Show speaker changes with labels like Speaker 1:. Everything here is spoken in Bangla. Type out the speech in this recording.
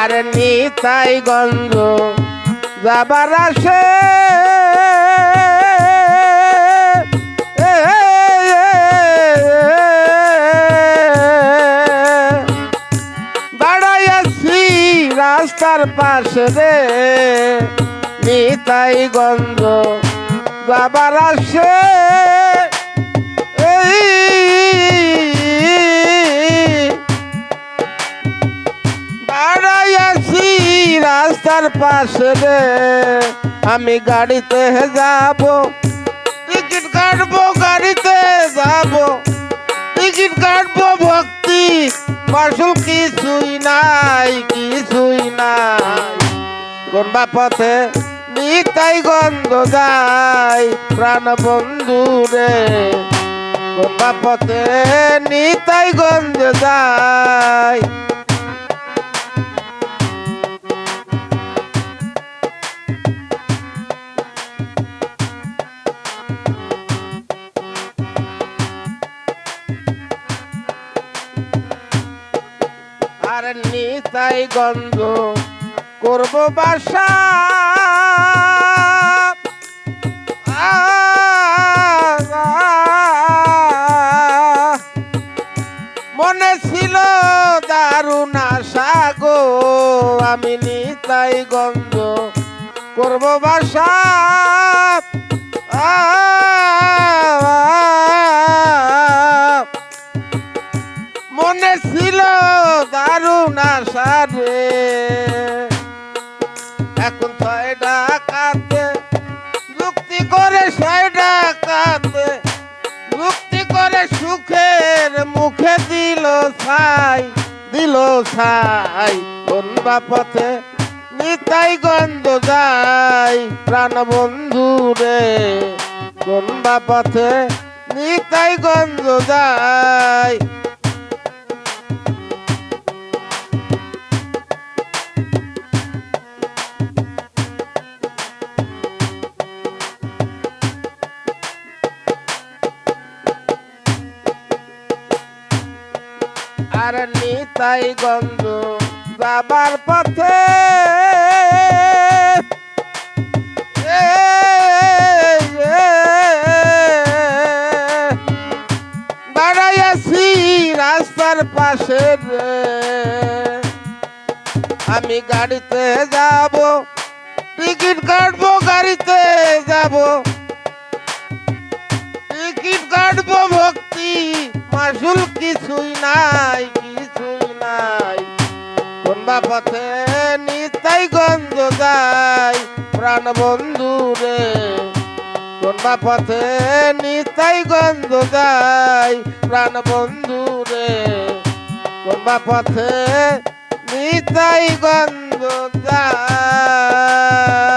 Speaker 1: আর নিতাই গন্ধ যাবার আসে। রাস্তার পাশে রে, নিতাই গন্ধ যাবার আসে। এই দাঁড়াইয়াছি রাস্তার পাশে রে, আমি গাড়িতে যাব। নাই, কিছুই নাই। কোনবা পথে নিতাই গন্ধ যায় প্রাণ বন্ধু রে। কোনবা পথে নিতাই গন্ধ যায় আর নিতাই গন্ধ করব বাসা। মনে ছিল দারুণ আশা গো, আমি নিতাই গন্ধ করব বাসা। মনে দারুণ আশা রে এখন ছয় ডাকাতে, যুক্তি করে ছয় ডাকাতে, যুক্তি করে সুখের মুখে দিল ছাই দিল ছাই। কোন বাপথে নিতাই গন্ধ যাই প্রাণ বন্ধু রে। কোন বাপথে নিতাই গন্ধ যাই আর নিতাই গন্ধ যাবার পথে। রাস্তার পাশে আমি গাড়িতে যাব, টিকিট কাটবো, গাড়িতে যাব। টিকিট কাটবো, ভক্তি মাসুল কিছুই নাই পথে নিতাই গন্ধ যাই প্রাণ বন্ধু রে, কোনবা পথে নিতাই গন্ধ যাই প্রাণ বন্ধু রে, কোনবা পথে নিতাই গন্ধ যায়।